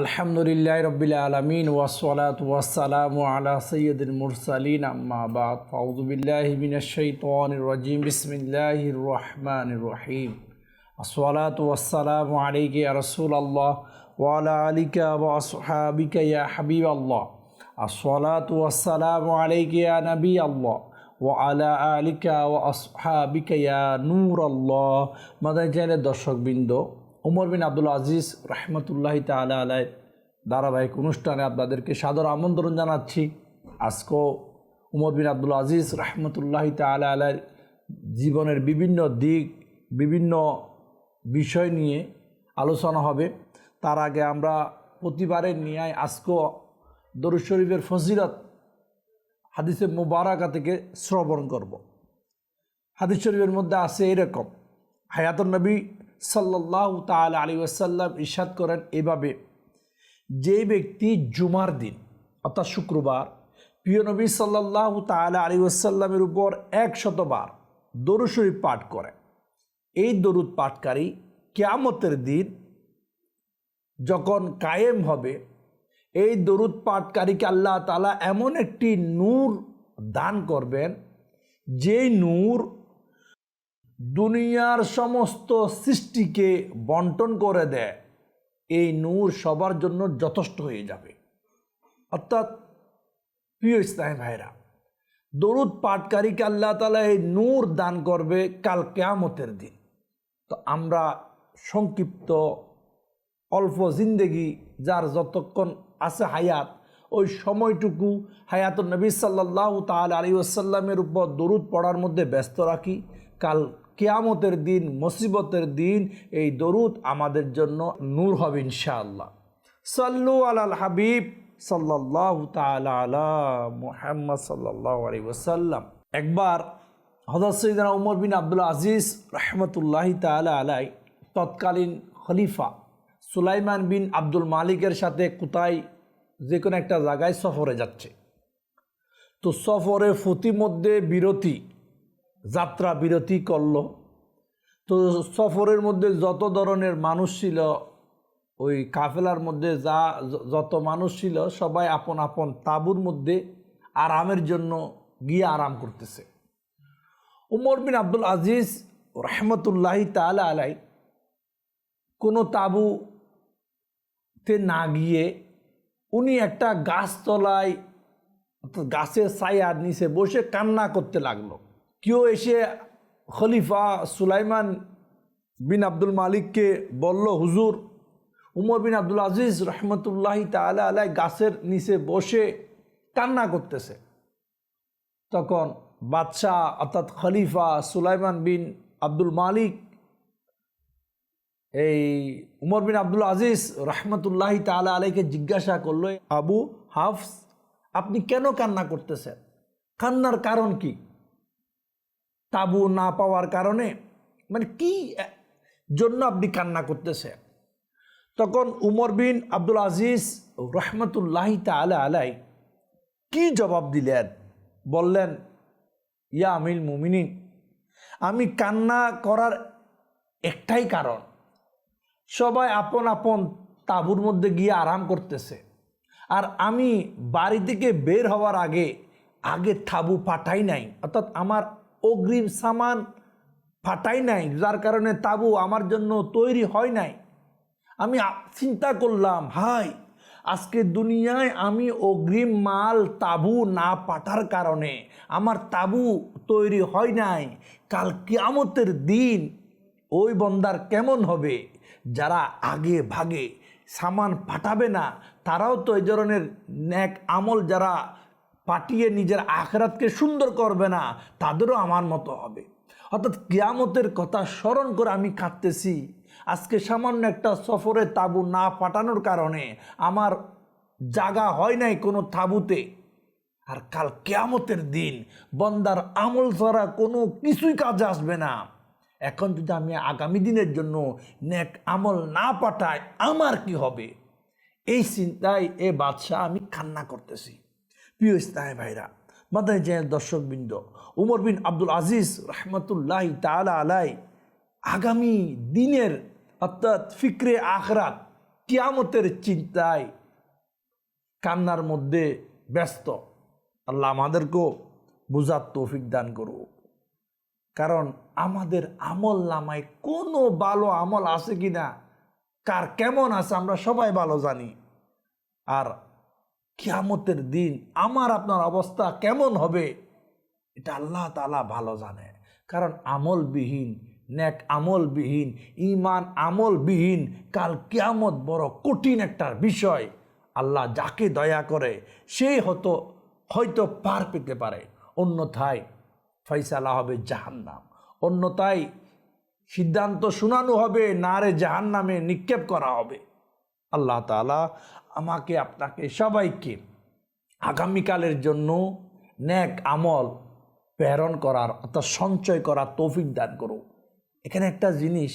আলহামদুলিল্লাহ রবিল আলমিন ওয়াসলাত ওয়াসালাম আলা সৈয়দুল মুরসালিন, আম্মা বাদ। ফাউজুবিল্লাহ মিনাশাইতান রাজিম, বিসমিল্লাহির রহমানির রহিম। আসসালাত ওয়াসালাম আলাইকা ইয়া রাসূলুল্লাহ, ওয়া আলা আলিকা ওয়া আসহাবিকা ইয়া হাবিবাল্লাহ। আসসালাত ওয়াসালাম আলাইকা ইয়া নবী আল্লাহ আলা আলিকা ওয়া আসহাবিকা ইয়া নূর আল্লাহ মাদার চ্যানেলের দর্শকবৃন্দ উমর বিন আব্দুল আজিজ রহমতুল্লাহ তালা আলাই ধারাবাহিক অনুষ্ঠানে আপনাদেরকে সাদর আমন্ত্রণ জানাচ্ছি। আজকেও উমর বিন আব্দুল আজিজ রহমতুল্লাহ তালা আলাইর জীবনের বিভিন্ন দিক, বিভিন্ন বিষয় নিয়ে আলোচনা হবে। তার আগে আমরা প্রতিবারের নিয়ে আজকেও দরুদ শরীফের ফজিলত হাদিসে মুবারাকা থেকে শ্রবণ করব। হাদিস শরীফের মধ্যে আছে এরকম, হায়াতুন নবী সাল্লাহ তাল আলী ওয়াসাল্লাম ইশাদ করেন এভাবে, যে ব্যক্তি জুমার দিন, অর্থাৎ শুক্রবার, প্রিয় নবী সাল্লাহ তাল আলী ওয়াসাল্লামের উপর একশতবার দরুদ শরীফ পাঠ করে। এই দরুদ পাঠকারী কেয়ামতের দিন যখন কায়েম হবে, এই দরুদ পাঠকারীকে আল্লাহ তালা এমন একটি নূর দান করবেন যে নূর দুনিয়ার সমস্ত সৃষ্টিকে বন্টন করে দেয়। এই নূর সবার জন্য যথেষ্ট হয়ে যাবে। অর্থাৎ, প্রিয় ইসলাম ভাইরা দরুদ পাঠকারীকে আল্লাহ তালা এই নূর দান করবে কাল কেয়ামতের দিন। তো আমরা সংক্ষিপ্ত অল্প জিন্দেগি, যার যতক্ষণ আছে হায়াত, ওই সময়টুকু হায়াত নবী সাল্লাহ তাল আলী আসাল্লামের উপর দরুদ পড়ার মধ্যে ব্যস্ত রাখি। কাল কেয়ামতের দিন, মুসিবতের দিন, এই দরুদ আমাদের জন্য নূর হবে ইনশাআল্লাহ। সাল্লু আলাল হাবিব সাল্লাহ তালা আলা মুহাম্মদ সাল্লাহ আলী ওসাল্লাম একবার হজরত সৈদানা উমর বিন আব্দুল আজিজ রহমতুল্লাহ তালা আলাই তৎকালীন খলিফা সুলাইমান বিন আব্দুল মালিকের সাথে কোথায় যে কোনো একটা জায়গায় সফরে যাচ্ছে। তো সফরে মধ্যে বিরতি যাত্রা বিরতি করল। তো সফরের মধ্যে যত ধরনের মানুষ ছিল, ওই কাফেলার মধ্যে যা, যত মানুষ ছিল, সবাই আপন আপন তাবুর মধ্যে আরামের জন্য গিয়ে আরাম করতেছে। উমর বিন আব্দুল আজিজ রহমতুল্লাহি তালা আলাই কোনো তাবুতে না গিয়ে উনি একটা গাছতলায় গাছের ছায়ার নিচে বসে কান্না করতে লাগল। কেউ এসে খলিফা সুলাইমান বিন আব্দুল মালিককে বলল, হুজুর, উমর বিন আব্দুল আজিজ রহমতুল্লাহ তালা আলাই গাছের নিচে বসে কান্না করতেছে। তখন বাদশাহ অর্থাৎ খলিফা সুলাইমান বিন আব্দুল মালিক এই উমর বিন আব্দুল আজিজ রহমতুল্লাহ তালা আলাইকে জিজ্ঞাসা করল, আবু হাফস, আপনি কেন কান্না করতেছেন? কান্নার কারণ কি? তাবু না পাওয়ার কারণে মানে কি জন্য আপনি কান্না করতেছেন তখন উমর বিন আব্দুল আজিজ রহমতুল্লাহ তালা আলাই কি জবাব দিলেন? বললেন, ইয়া আমিল মুমিনিন, আমি কান্না করার একটাই কারণ, সবাই আপন আপন তাঁবুর মধ্যে গিয়ে আরাম করতেছে। আর আমি বাড়ি থেকে বের হওয়ার আগে আগে তাঁবু পাঠাই নাই, অর্থাৎ আমার অগ্রিম সামান ফাটাই নাই, যার কারণে তাবু আমার জন্য তৈরি হয় নাই। আমি চিন্তা করলাম, হাই, আজকে দুনিয়ায় আমি অগ্রিম মাল তাবু না পাঠার কারণে আমার তাবু তৈরি হয় নাই। কাল কিয়ামতের দিন ওই বন্দার কেমন হবে? যারা আগে ভাগে সামান পাঠাবে না, তারাও তো এই ধরনের ন্যাক আমল যারা পাঠিয়ে নিজের আখরাতকে সুন্দর করবে না, তাদেরও আমার মতো হবে। অর্থাৎ কিয়ামতের কথা স্মরণ করে আমি কাঁদতেছি। আজকে সামান্য একটা সফরে তাবু না পাঠানোর কারণে আমার জাগা হয় নাই কোনো তাবুতে। আর কাল কেয়ামতের দিন বন্দার আমল ছাড়া কোনো কিছুই কাজে আসবে না। এখন যদি আমি আগামী দিনের জন্য নেক আমল না পাঠাই, আমার কি হবে? এই চিন্তায় এ বাদশাহ আমি কান্না করতেছি। প্রিয় ইসলাম ভাইরা মাদায় জেনের দর্শকবৃন্দ, উমর বিন আব্দুল আজিজ রহমতুল্লাহ তালা আলাই আগামী দিনের অর্থাৎ ফিক্রে আখরাত, কিয়ামতের চিন্তায় কান্নার মধ্যে ব্যস্ত, আল্লাহ আমাদেরকেও বুঝার তৌফিক দান করুক। কারণ আমাদের আমল নামায় কোনো ভালো আমল আছে কি না কার কেমন আছে আমরা সবাই ভালো জানি। আর কিয়ামতের দিন আমার, আপনার অবস্থা কেমন হবে? এটা আল্লাহ তালা ভালো জানে। কারণ আমলবিহীন, নেক আমলবিহীন ইমান আমলবিহীন, কাল কিয়ামত বড় কঠিন একটা বিষয়। আল্লাহ যাকে দয়া করে, সে হতো হয়তো পার পেতে পারে। অন্যথায় ফয়সালা হবে জাহান্নাম। অন্যথায় সিদ্ধান্ত শুনানো হবে না রে জাহান্নামে নিক্ষেপ করা হবে। আল্লাহ তালা আমাকে, আপনাকে, সবাইকে আগামীকালের জন্য ন্যাক আমল প্রেরণ করার অর্থাৎ সঞ্চয় করার তৌফিক দান করো এখানে একটা জিনিস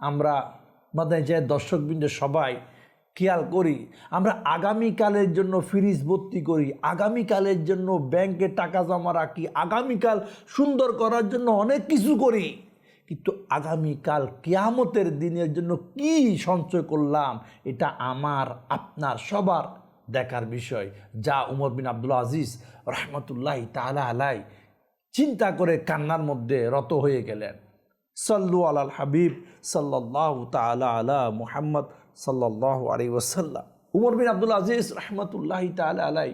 আমরা মাথায় যে দর্শকবৃন্দ সবাই খেয়াল করি, আমরা আগামীকালের জন্য ফ্রিজ ভর্তি করি, আগামীকালের জন্য ব্যাংকে টাকা জমা রাখি, আগামীকাল সুন্দর করার জন্য অনেক কিছু করি। কিন্তু আগামীকাল কেয়ামতের দিনের জন্য কি সঞ্চয় করলাম, এটা আমার, আপনার, সবার দেখার বিষয়। যা উমর বিন আব্দুল আজিজ রহমতুল্লাহ তালা আলাই চিন্তা করে কান্নার মধ্যে রত হয়ে গেলেন। সাল্লু আলাল হাবিব সাল্লাহ তালা আলা মুহাম্মদ সাল্লাহ আলী ওসাল্লাম উমর বিন আব্দুল আজিজ রহমতুল্লাহ তালা আলাই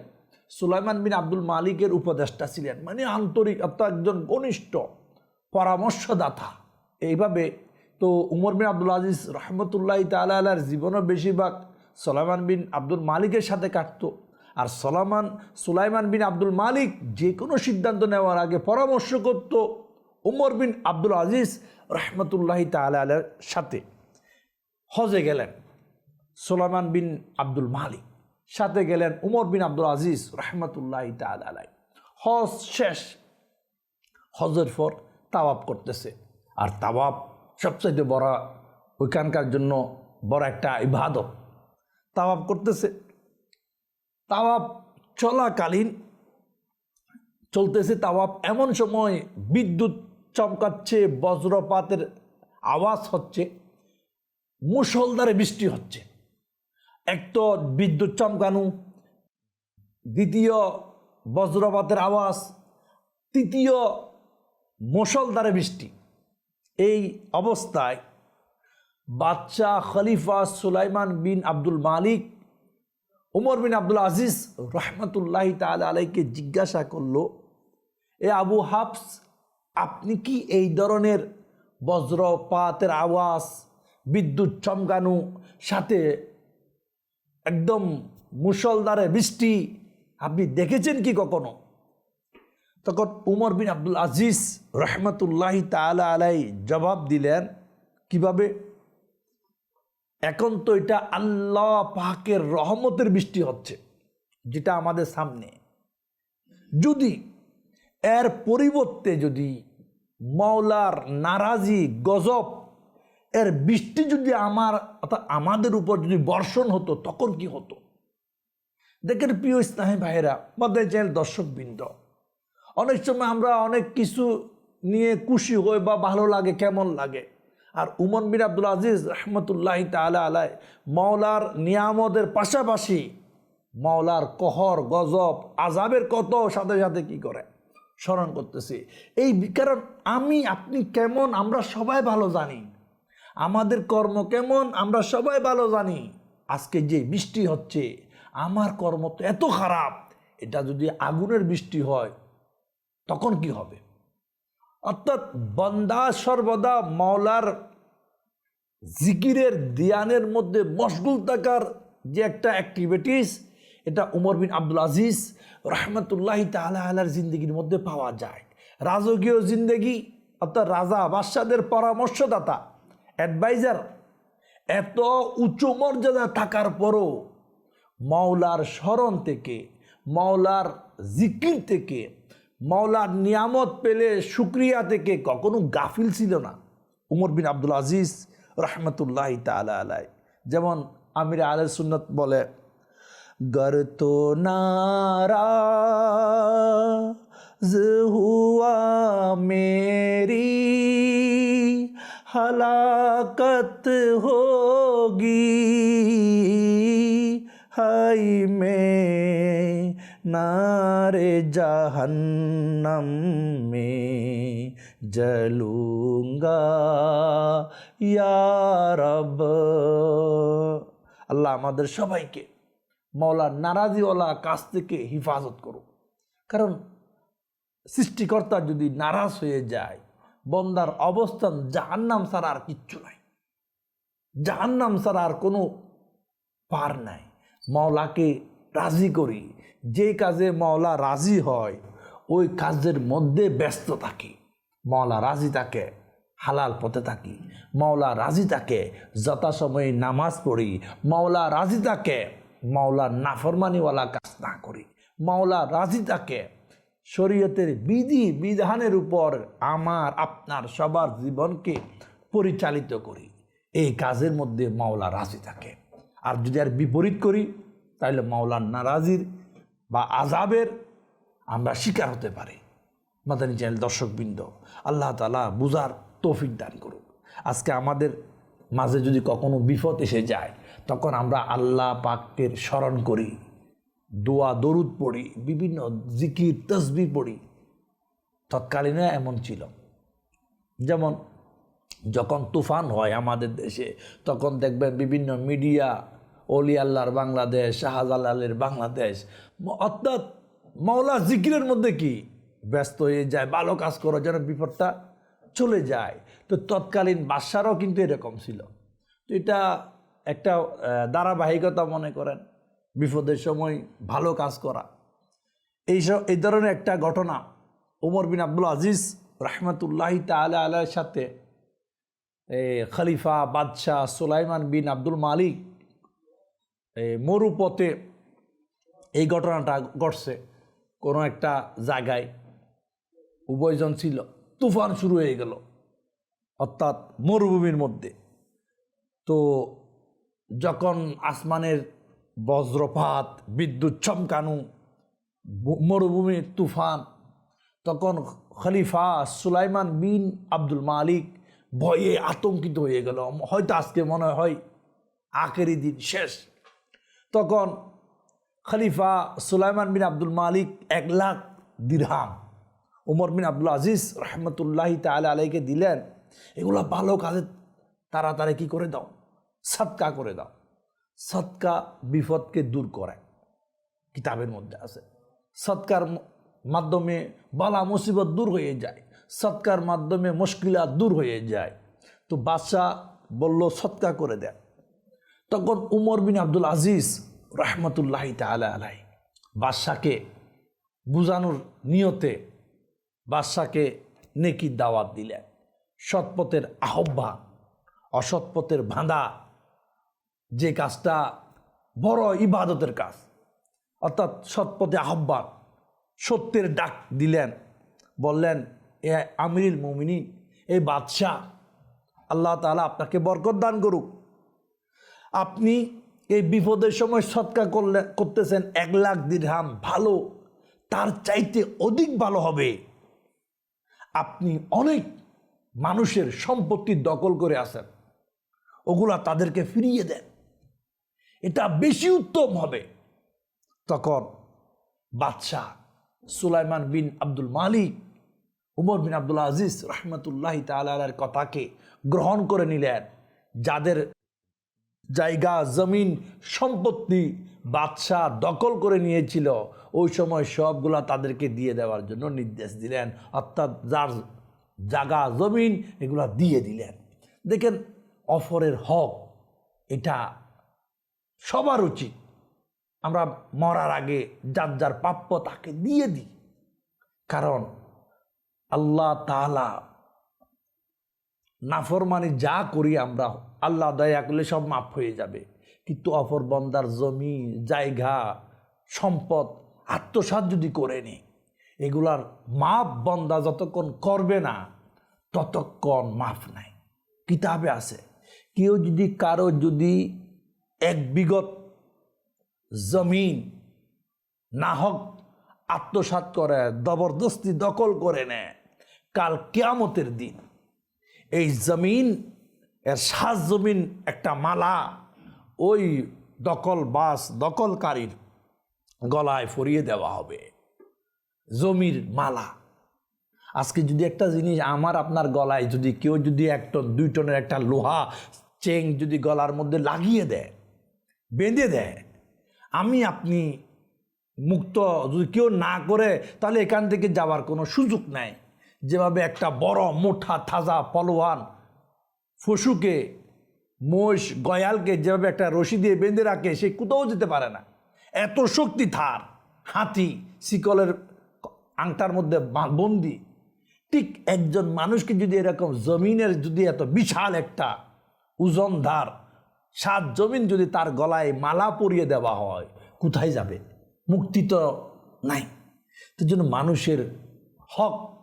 সুলাইমান বিন আব্দুল মালিকের উপদেষ্টা ছিলেন মানে আন্তরিক, অর্থাৎ একজন ঘনিষ্ঠ পরামর্শদাতা। এইভাবে তো উমর বিন আব্দুল আজিজ রহমতুল্লাহ তালা আলার জীবনও বেশিরভাগ সলাইমান বিন আব্দুল মালিকের সাথে কাটত। আর সলামান সুলাইমান বিন আব্দুল মালিক যে কোনো সিদ্ধান্ত নেওয়ার আগে পরামর্শ করত উমর বিন আব্দুল আজিজ রহমতুল্লাহ তালা আলার সাথে। হজে গেলেন সোলামান বিন আব্দুল মালিক, সাথে গেলেন উমর বিন আব্দুল আজিজ রহমতুল্লাহ তাল আলাই। হজ শেষ, হজের পর তাওয়াব করতেছে। আর তাওয়াব সবচাইতে বড়, ওইখানকার জন্য বড় একটা ইবাদত। তাওয়াব করতেছে। তাওয়াব চলাকালীন চলতেছে তাওয়াব এমন সময় বিদ্যুৎ চমকাচ্ছে, বজ্রপাতের আওয়াজ হচ্ছে মুসলধারে বৃষ্টি হচ্ছে। এক তো বিদ্যুৎ চমকানো, দ্বিতীয় বজ্রপাতের আওয়াজ, তৃতীয় মুসলধারে বৃষ্টি। এই অবস্থায় বাচ্চা খলিফা সুলাইমান বিন আব্দুল মালিক, উমর বিন আব্দুল আজিজ রহমতুল্লাহ তাল আলাইকে জিজ্ঞাসা করল, এ আবু হাফস, আপনি কি এই ধরনের বজ্রপাতের আওয়াজ, বিদ্যুৎ চমকানো, সাথে একদম মুসলদারে বৃষ্টি, আপনি দেখেছেন কি কখনো? তখন উমর বিন আব্দুল আজিজ রহমতুল্লাহ তালা আলাই জবাব দিলেন, কীভাবে? এখন তো এটা আল্লাহ পাকের রহমতের বৃষ্টি হচ্ছে, যেটা আমাদের সামনে। যদি এর পরিবর্তে যদি মাওলার নারাজি গজব, এর বৃষ্টি যদি আমার, অর্থাৎ আমাদের উপর যদি বর্ষণ হতো, তখন কি হতো? দেখেন প্রিয় স্নাহী ভাইয়েরা মাদায় চাইল দর্শকবৃন্দ অনেক সময় আমরা অনেক কিছু নিয়ে খুশি হই বা ভালো লাগে, কেমন লাগে। আর উমন বিন আব্দুল আজিজ রহমতুল্লাহ তালা আলাই মাওলার নিয়ামতের পাশাপাশি মাওলার কহর, গজব আজাবের কত সাথে সাথে কি করে? স্মরণ করতেছি। এই কারণ আমি, আপনি কেমন, আমরা সবাই ভালো জানি। আমাদের কর্ম কেমন, আমরা সবাই ভালো জানি। আজকে যে বৃষ্টি হচ্ছে, আমার কর্ম তো এত খারাপ, এটা যদি আগুনের বৃষ্টি হয় তখন কি হবে? অর্থাৎ বন্দা সর্বদা মাওলার জিকিরের দিয়ানের মধ্যে মশগুল থাকার যে একটা অ্যাক্টিভিটিস এটা উমর বিন আব্দুল আজিজ রহমতুল্লাহ তালা আলার জিন্দগির মধ্যে পাওয়া যায়। রাজকীয় জিন্দগি, অর্থাৎ রাজা বাদশাদের পরামর্শদাতা অ্যাডভাইজার এত উচ্চ মর্যাদা থাকার পরও মাওলার স্মরণ থেকে, মাওলার জিকির থেকে মাওলার নিয়ামত পেলে শুক্রিয়া থেকে কখনো গাফিল ছিল না উমর বিন আব্দুল আজিজ রহমতুল্লাহ তালা আলাই যেমন আমির আল সুন্নত বলে गर तो नाराज हुआ मेरी हलाकत होगी हाय में नारे जहन्नम में जलूंगा या रब আল্লাহ আমাদের সবাইকে মৌলা নারাজিওয়ালা কাছ থেকে হিফাজত করুন কারণ সৃষ্টিকর্তা যদি নারাজ হয়ে যায় বন্দার অবস্থান জাহান্নাম ছাড়া আর কিচ্ছু নাই জাহান্নাম ছাড়া আর কোনো পার নাই মাওলাকে রাজি করি যে কাজে মাওলা রাজি হয়, ওই কাজের মধ্যে ব্যস্ত থাকি। মাওলা রাজি থাকে, হালাল পথে থাকি। মাওলা রাজি থাকে, যথাসময়ে নামাজ পড়ি। মাওলা রাজি থাকে, মাওলা নাফরমানিওয়ালা কাজ না করি। মাওলা রাজি থাকে, শরীয়তের বিধি বিধানের উপর আমার, আপনার সবার জীবনকে পরিচালিত করি। এই কাজের মধ্যে মাওলা রাজি থাকে। আর যদি আর বিপরীত করি তাহলে মাওলার নারাজির বা আজাবের আমরা শিকার হতে পারি। মাদানী চ্যানেল দর্শকবৃন্দ, আল্লাহ তালা বুজার তৌফিক দান করুক। আজকে আমাদের মাঝে যদি কখনো বিপদ এসে যায়, তখন আমরা আল্লাহ পাকের স্মরণ করি, দোয়া, দরুদ পড়ি, বিভিন্ন জিকির তসবি পড়ি। তৎকালীনে এমন ছিল। যেমন যখন তুফান হয় আমাদের দেশে, তখন দেখবেন বিভিন্ন মিডিয়া অলি আল্লাহর বাংলাদেশ, শাহজালালের বাংলাদেশ। অর্থাৎ মাওলা জিকিরের মধ্যে কি? ব্যস্ত হয়ে যায়, ভালো কাজ করো যেন বিপদটা চলে যায়। তো তৎকালীন বাদশারও কিন্তু এরকম ছিল। তো এটা একটা ধারাবাহিকতা মনে করেন, বিপদের সময় ভালো কাজ করা। এইসব এই ধরনের একটা ঘটনা ওমর বিন আব্দুল আজিজ রহমতুল্লাহ তালা আলার সাথে খলিফা বাদশাহ সুলাইমান বিন আব্দুল মালিক মরুপথে এই ঘটনাটা ঘটছে কোনো একটা জায়গায়। উভয়জন ছিল, তুফান শুরু হয়ে গেল, অর্থাৎ মরুভূমির মধ্যে। তো যখন আসমানের বজ্রপাত, বিদ্যুৎ চমকানো মরুভূমির তুফান, তখন খলিফা সুলাইমান বিন আব্দুল মালিক ভয়ে আতঙ্কিত হয়ে গেল। হয়তো আজকে মনে হয় আখেরি দিন শেষ। তখন খলিফা সুলাইমান বিন আব্দুল মালিক এক লাখ দিরহাম। উমর বিন আব্দুল আজিজ রহমতুল্লাহ তালা আলাইকে দিলেন, এগুলো ভালো কাজে তাড়াতাড়ি কী করে দাও? সৎকা করে দাও। সৎকা বিপদকে দূর করে কিতাবের মধ্যে আছে। সৎকার মাধ্যমে বালা মুসিবত দূর হয়ে যায়। সৎকার মাধ্যমে মুশকিলা দূর হয়ে যায়। তো বাদশাহ বলল, সৎকা করে দেন। তখন উমর বিন আব্দুল আজিজ রহমতুল্লাহ তালা আলাই বাদশাকে বুঝানোর নিয়তে বাদশাকে নেকি দাওয়াত দিলেন। সৎপথের আহ্বান, অসৎপথের ভাঁদা যে কাজটা বড় ইবাদতের কাজ, অর্থাৎ সৎপথে আহ্বান, সত্যের ডাক দিলেন, বললেন, এ আমিরুল মুমিনিন এই বাদশাহ, আল্লাহ তাআলা আপনাকে বরকত দান করুক। আপনি এই বিপদের সময় সৎকা করলে, করতেছেন এক লাখ দিরহাম ভালো, তার চাইতে অধিক ভালো হবে। আপনি অনেক মানুষের সম্পত্তি দখল করে আসেন ওগুলা তাদেরকে ফিরিয়ে দেন। এটা বেশি উত্তম হবে। তখন বাদশাহ সুলাইমান বিন আব্দুল মালিক, উমর বিন আব্দুল আজিজ রহমতুল্লাহ তালার কথাকে গ্রহণ করে নিলেন, যাদের জায়গা, জমিন, সম্পত্তি বাদশাহ দখল করে নিয়েছিল। ওই সময় সবগুলা তাদেরকে দিয়ে দেওয়ার জন্য নির্দেশ দিলেন। অর্থাৎ যার জাগা জমিন, এগুলা দিয়ে দিলেন। দেখেন, অফরের হক, এটা সবার উচিত। আমরা মরার আগে যার যার প্রাপ্য তাকে দিয়ে দিই। কারণ আল্লাহ তালা নাফরমানি যা করি আমরা, আল্লাহ দয়া করলে সব মাফ হয়ে যাবে। কিন্তু অপর বন্দার জমি, জায়গা, সম্পদ, আত্মসাৎ যদি করে নি এগুলার মাপ বন্দা যতক্ষণ করবে না, ততক্ষণ মাফ নাই। কিতাবে আছে, কেউ যদি কারও যদি এক বিগত জমিন না হোক আত্মসাৎ করে, জবরদস্তি দখল করে নেয়, কাল কেয়ামতের দিন এই জমিন, এর সাজ জমিন, একটা মালা, ওই দখল বাস, দখলকারীর গলায় ফরিয়ে দেওয়া হবে। জমির মালা। আজকে যদি একটা জিনিস আমার আপনার গলায় যদি কেউ যদি এক টন, দুই টনের একটা লোহা চেং যদি গলার মধ্যে লাগিয়ে দেয়, বেঁধে দেয়, আমি আপনি মুক্ত যদি কেউ না করে, তাহলে এখান থেকে যাওয়ার কোনো সুযোগ নাই। যেভাবে একটা বড় মোটা থাজা পলোয়ান পশুকে মোষ গয়ালকে যেভাবে একটা রশি দিয়ে বেঁধে রাখে, সে কোথাও যেতে পারে না। এত শক্তি থার হাতি, শিকলের আংটার মধ্যে বন্দি। ঠিক একজন মানুষকে যদি এরকম জমিনের যদি এত বিশাল একটা ওজনধার সাত জমিন যদি তার গলায় মালা পরিয়ে দেওয়া হয়, কোথায় যাবে? মুক্তি তো নাই। তার জন্য মানুষের হক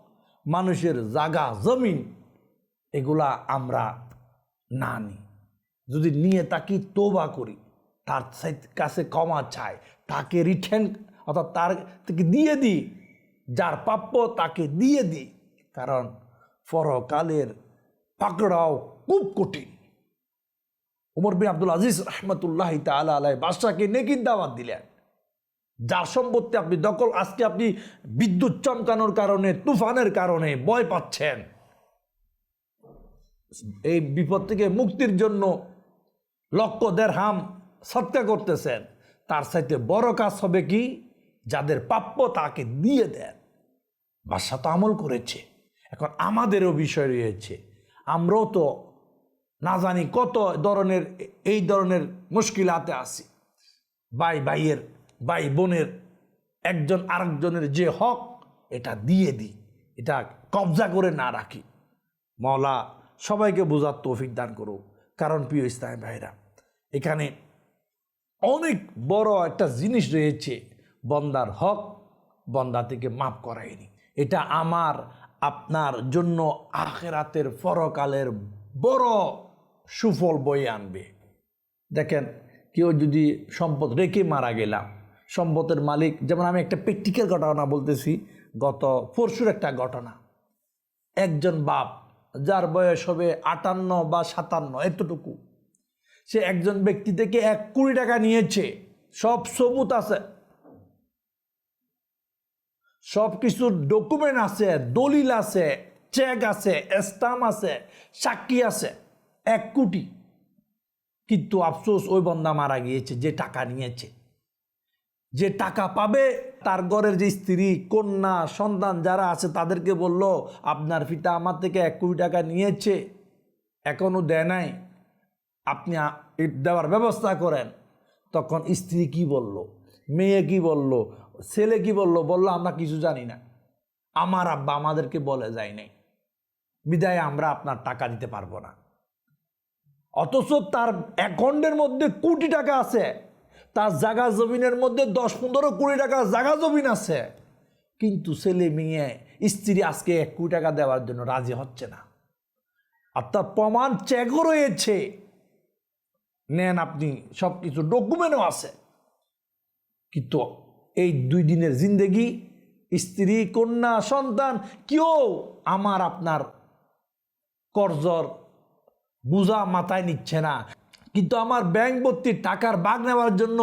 মানুষের জাগা, জমিন, এগুলা আমরা না নিই। যদি নিয়ে তাকে তোবা করি, তার কাছে ক্ষমা চাই, তাকে রিটার্ন অর্থাৎ তার থেকে দিয়ে দিই, যার প্রাপ্য তাকে দিয়ে দিই। কারণ পরকালের পাকড়াও খুব কঠিন। উমর বিন আব্দুল আজিজ রহমতুল্লাহ তালা আলাই বাদশাহকে নেকির দাওয়াত দিলেন। যার সম্পত্তি আপনি দখল, আজকে আপনি বিদ্যুৎ চমকানোর কারণে, তুফানের কারণে ভয় পাচ্ছেন। এই বিপদ থেকে মুক্তির জন্য লক্ষ দেড় হাম সত্যা করতেছেন। তার সাথে বড় কাজ হবে কি? যাদের প্রাপ্য তাকে দিয়ে দেন। বাদশা তো আমল করেছে। এখন আমাদেরও বিষয় রয়েছে। আমরাও তো না জানি কত ধরনের, এই ধরনের মুশকিলাতে আছি। ভাই ভাইয়ের ভাই বোনের, একজন আরেকজনের যে হক, এটা দিয়ে দিই এটা কবজা করে না রাখি। মওলা, সবাইকে বোঝার তৌফিক দান করুক। কারণ প্রিয় ইসলাম ভাইরা, এখানে অনেক বড় একটা জিনিস রয়েছে। বন্দার হক বন্দা থেকে মাফ করায়নি। এটা আমার, আপনার জন্য আখেরাতের পরকালের বড় সুফল বয়ে আনবে। দেখেন, কেউ যদি সম্পদ রেখে মারা গেলাম সম্পদের মালিক। যেমন আমি একটা প্র্যাকটিক্যাল ঘটনা বলতেছি, গত পরশুর একটা ঘটনা। একজন বাপ, যার বয়স হবে আটান্ন বা সাতান্ন, এতটুকু। সে একজন ব্যক্তি থেকে এক কোটি টাকা নিয়েছে। সব সবুত আছে। সব কিছুর ডকুমেন্ট আছে, দলিল আছে, চেক আছে, স্টাম্প আছে, সাক্ষী আছে, এক কোটি। কিন্তু আফসোস, ওই বন্দা মারা গিয়েছে, যে টাকা নিয়েছে। যে টাকা পাবে, তার ঘরের যে স্ত্রী, কন্যা, সন্তান যারা আছে, তাদেরকে বলল, আপনার পিতা আমার থেকে এক কোটি টাকা নিয়েছে এখনও দেয় নাই। আপনি দেওয়ার ব্যবস্থা করেন। তখন স্ত্রী কি বলল? মেয়ে কি বলল? ছেলে কি বলল? বলল, আমরা কিছু জানি না। আমার আব্বা আমাদেরকে বলে যায় নাই। বিদায় আমরা আপনার টাকা দিতে পারব না। অথচ তার অ্যাকাউন্টের মধ্যে কোটি টাকা আছে। তার জাগা জমিনের মধ্যে দশ, পনেরো কোটি টাকা জাগা জমিন আছে। কিন্তু ছেলে মেয়ে, স্ত্রী আজকে এক কোটি টাকা দেওয়ার জন্য রাজি হচ্ছে না। আর তার প্রমাণ চেকও রয়েছে। নেন আপনি সব কিছু ডকুমেন্টও আছে। কিন্তু এই দুই দিনের জিন্দেগি, স্ত্রী, কন্যা, সন্তান, কেউ আমার আপনার করজর বুঝা মাথায় নিচ্ছে না। কিন্তু আমার ব্যাংক ভর্তি টাকার বাগ নেওয়ার জন্য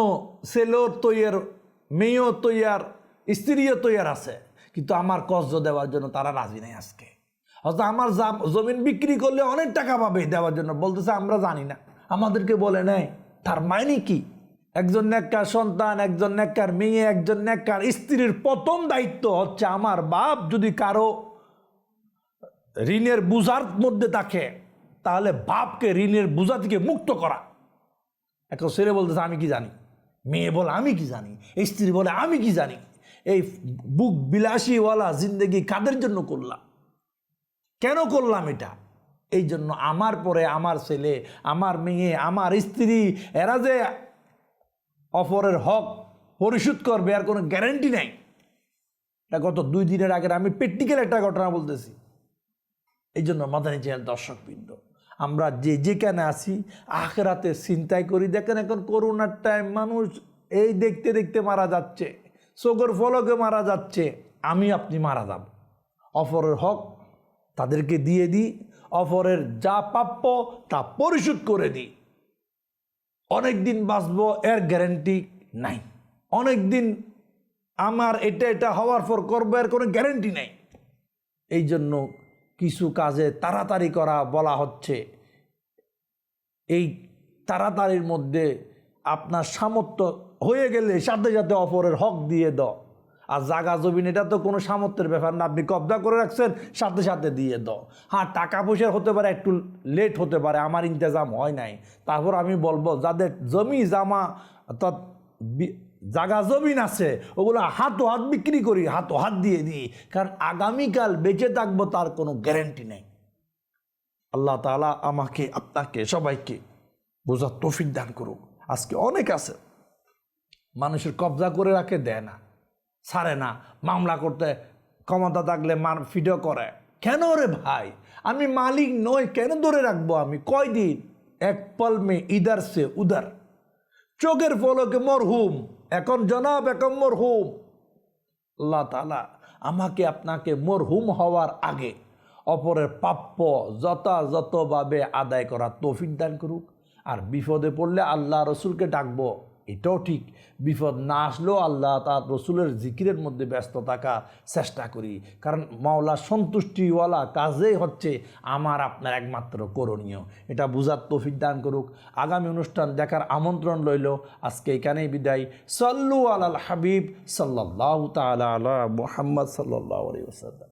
ছেলেও তৈয়ার, মেয়েও তৈয়ার, স্ত্রীও তৈয়ার আছে। কিন্তু আমার কর্জ দেওয়ার জন্য তারা রাজি নেই আজকে। অর্থাৎ আমার জমিন বিক্রি করলে অনেক টাকা পাবে দেওয়ার জন্য। বলতেছে, আমরা জানি না। আমাদেরকে বলে নেয় তার মাইনে কি? একজন নেককার সন্তান, একজন নেককার মেয়ে, একজন নেককার স্ত্রীর প্রথম দায়িত্ব হচ্ছে আমার বাপ যদি কারও ঋণের বুঝার মধ্যে থাকে। তাহলে বাপকে, ঋণের বোঝা থেকে মুক্ত করা। এখন ছেলে বলতেছে, আমি কি জানি? মেয়ে বলে, আমি কি জানি? স্ত্রী বলে, আমি কি জানি? এই বুক বিলাসীওয়ালা জিন্দগি কাদের জন্য করলাম? কেন করলাম এটা? এই জন্য আমার পরে আমার ছেলে, আমার মেয়ে, আমার স্ত্রী, এরা যে অপরের হক পরিশোধ করবে আর কোনো গ্যারেন্টি নাই। এটা গত দুই দিনের আগের আমি প্র্যাকটিক্যাল একটা ঘটনা বলতেছি। এই জন্য মাদানী চেয়ার দর্শকবৃন্দ। আমরা যে যেখানে আছি, আখেরাতে চিন্তাই করি, দেখেন এখন করোনার টাইম মানুষ এই দেখতে দেখতে মারা যাচ্ছে, চোখের ফলকে মারা যাচ্ছে, আমি আপনি মারা যাব। অপরের হক তাদেরকে দিয়ে দিই অপরের যা প্রাপ্য তা পরিশোধ করে দিই। অনেক দিন বাঁচবো, এর গ্যারেন্টি নাই। অনেক দিন আমার এটা এটা হওয়ার পর করব, এর কোনো গ্যারেন্টি নাই। এই জন্য কিছু কাজে তাড়াতাড়ি করা বলা হচ্ছে। এই তাড়াতাড়ির মধ্যে আপনার সামর্থ্য হয়ে গেলে সাথে সাথে অপরের হক দিয়ে দাও। আর জাগা জমিন, এটা তো কোনো সামর্থ্যের ব্যাপার না। আপনি কবজা করে রাখছেন, সাথে সাথে দিয়ে দাও। হ্যাঁ টাকা পয়সা হতে পারে, একটু লেট হতে পারে, আমার ইন্তজাম হয় নাই। তারপর আমি বলব, যাদের জমি জামা অর্থাৎ জাগা জমিন আছে, ওগুলো হাতও হাত বিক্রি করি, হাতও হাত দিয়ে দিই। কারণ আগামীকাল বেঁচে থাকব তার কোনো গ্যারেন্টি নেই। আল্লাহ তাআলা আমাকে, আপনাকে, সবাইকে বোঝার তফিক দান করুক। আজকে অনেক আছে। মানুষের কবজা করে রাখে, দেয় না, ছাড়ে না, মামলা করতে, ক্ষমতা থাকলে মার ফিডও করে। কেন রে ভাই? আমি মালিক নই, কেন ধরে রাখব আমি? কয়দিন? এক পল মে ইদার সে উদার চোখের পলকে মরহুম, এখন জনাব এখন মরহুম। আল্লাহ আমাকে আপনাকে মরহুম হওয়ার আগে অপরের প্রাপ্য যথাযথভাবে আদায় করার তৌফিক দান করুক। আর বিপদে পড়লে আল্লাহ রসুলকে ডাকবো। এটাও ঠিক। বিপদ না আসলেও আল্লাহ তার রসুলের জিকিরের মধ্যে ব্যস্ত থাকা চেষ্টা করি। কারণ মাওলা সন্তুষ্টিওয়ালা কাজেই হচ্ছে আমার আপনার একমাত্র করণীয়। এটা বুঝার তৌফিক দান করুক। আগামী অনুষ্ঠান দেখার আমন্ত্রণ রইল। আজকে এখানেই বিদায়। সল্লু আলাল হাবিব সাল্লাহ তালা মোহাম্মদ সাল্লাহ আলী ওসাল্লাম